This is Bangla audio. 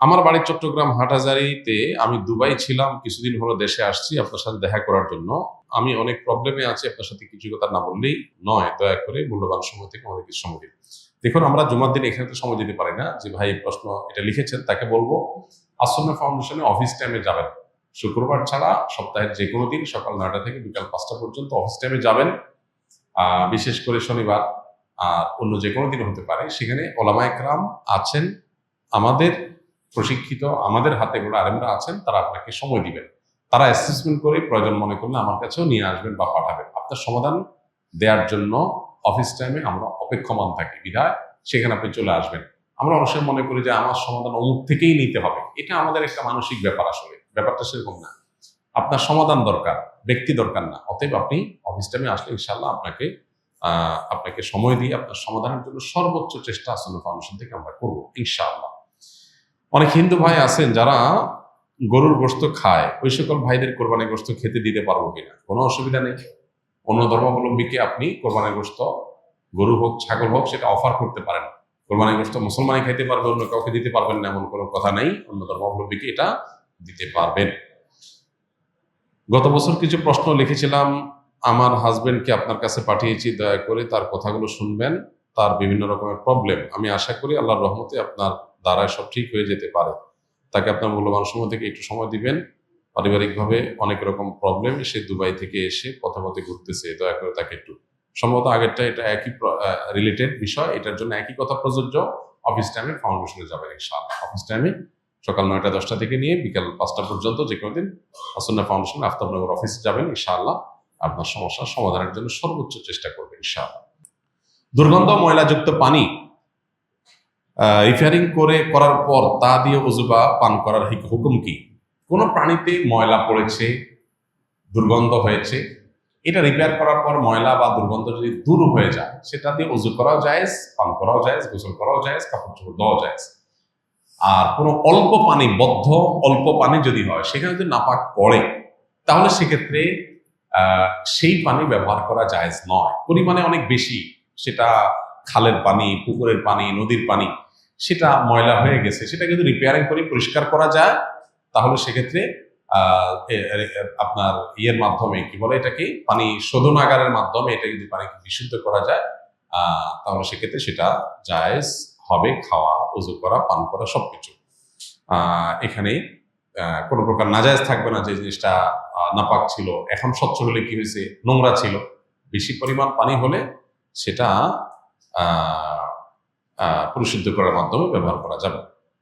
আমার বাড়ি চট্টগ্রাম হাটহাজারিতে আমি দুবাই ছিলাম, কিছুদিন হলো দেশে আসছি, আপনার সাথে দেখা করার জন্য। আমি অনেক প্রবলেমে আছি, আপনার সাথে কিছু কথা না বললেই নয়, দয়া করে মূল্যবান সময় থেকে আমাদের কিছু সময় দিন। দেখুন, আমরা জুমার দিন এখানে তো সময় দিতে পারি না, যে ভাই প্রশ্ন এটা লিখেছেন, তাকে বলব আসন্ন ফাউন্ডেশনে অফিস টাইমে যাবেন। শুক্রবার ছাড়া সপ্তাহের যে কোনো দিন সকাল নয়টা থেকে বিকাল পাঁচটা পর্যন্ত অফিস টাইমে যাবেন। বিশেষ করে শনিবার, আর অন্য যে কোনো দিন হতে পারে। সেখানে ওলামায়করাম আছেন, আমাদের প্রশিক্ষিত আমাদের হাতে গোড়া আরেমরা আছেন, তারা আপনাকে সময় দিবেন। তারা অ্যাসেসমেন্ট করে প্রয়োজন মনে করলে আমার কাছেও নিয়ে আসবেন বা পাঠাবেন। আপনার সমাধান দেওয়ার জন্য অফিস টাইমে আমরা অপেক্ষমান থাকি, বিধায় সেখানে আপনি চলে আসবেন। আমরা অনেক সময় মনে করি যে আমার সমাধান অমুক থেকেই নিতে হবে। এটা আমাদের একটা মানসিক ব্যাপার আসলে। ব্যাপারটা সেরকম না। আপনার সমাধান দরকার, ব্যক্তি দরকার না। অতএব আপনি অফিস টাইমে আসলে ইনশাল্লাহ আপনাকে আপনাকে সময় দিয়ে আপনার সমাধানের জন্য সর্বোচ্চ চেষ্টা আসন্ন ফাউন্ডেশন থেকে আমরা করব, ইনশাআল্লাহ। অনেক হিন্দু ভাই আছেন যারা গরুর গোস্ত খায়। ওই সকল ভাইদের কোরবানি গোস্ত খেতে দিতে পারব কিনা? কোনো অসুবিধা নেই। অন্য ধর্মাবলম্বীকে আপনি কোরবানি গোস্ত, গরু হোক, ছাগল হোক, সেটা অফার করতে পারেন। কোরবানি গোস্ত মুসলমানই খাইতে পারবে, অন্য কাউকে দিতে পারবেন না, এমন কোনো কথা নেই। অন্য ধর্মাবলম্বীকে এটা দিতে পারবেন। গত বছর কিছু প্রশ্ন লিখেছিলাম, আমার হাজবেন্ডকে আপনার কাছে পাঠিয়েছি, দয়া করে তার কথাগুলো শুনবেন। তার বিভিন্ন রকমের প্রবলেম আমি আশা করি আল্লাহর রহমতে আপনার দ্বারায় সব ঠিক হয়ে যেতে পারে। তাকে আপনার মূল্যবান সময় থেকে একটু সময় দিবেন। পারিবারিকভাবে অনেক রকম প্রবলেম সে দুবাই থেকে এসে পথে পথে ঘুরতেছে দয়া করে তাকে একটু, সম্ভবত আগেরটা এটা একই রিলেটেড বিষয়। এটার জন্য একই কথা প্রযোজ্য। অফিস টাইমে ফাউন্ডেশনে যাবেন ইনশাআল্লাহ। অফিস টাইমে সকাল নয়টা দশটা থেকে নিয়ে বিকাল পাঁচটা পর্যন্ত যে কোনো দিন আসন্না ফাউন্ডেশন আফতাবনগর অফিসে যাবেন ইনশাআল্লাহ। আপনার সমস্যার সমাধানের জন্য সর্বোচ্চ চেষ্টা করবেন ইনশাআল্লাহ। দুর্গন্ধ, ময়লাযুক্ত পানি রিফারিং করে করার পর তা দিয়ে অজু বা পান করার হুকুম কি? কোনো প্রাণীতে ময়লা পড়েছে, দুর্গন্ধ হয়েছে, এটা রিপেয়ার করার পর ময়লা বা দুর্গন্ধ যদি দূর হয়ে যায়, সেটা দিয়ে অজু করাও যায় পান করাও যায় গোসল করাও যায় কাপড় চোপড় দেওয়া যায় আর কোনো অল্প পানি, বদ্ধ অল্প পানি যদি হয়, সেখানে যদি নাপাক পড়ে, তাহলে সেক্ষেত্রে সেই পানি ব্যবহার করা জায়েজ নয়। পরিমাণে অনেক বেশি, সেটা খালের পানি, পুকুরের পানি, নদীর পানি সেটা ময়লা হয়ে গেছে সেটা কিন্তু রিপেয়ারিং করে পরিষ্কার করা যায় তাহলে সেক্ষেত্রে আপনার ইয়ের মাধ্যমে কি বলে এটাকে পানি শোধনাগারের মাধ্যমে এটা যদি পানিকে বিশুদ্ধ করা যায় তাহলে সেক্ষেত্রে সেটা জায়েজ হবে খাওয়া উজু করা পান করা সবকিছু। আহ, এখানে কোনো প্রকার নাজায়েজ থাকবে না যে জিনিসটা নাপাক ছিল এখন স্বচ্ছ হলে কি হয়েছে নোংরা ছিল। বেশি পরিমাণ পানি হলে সেটা পরিশুদ্ধ করার মাধ্যমে ব্যবহার করা যাবে।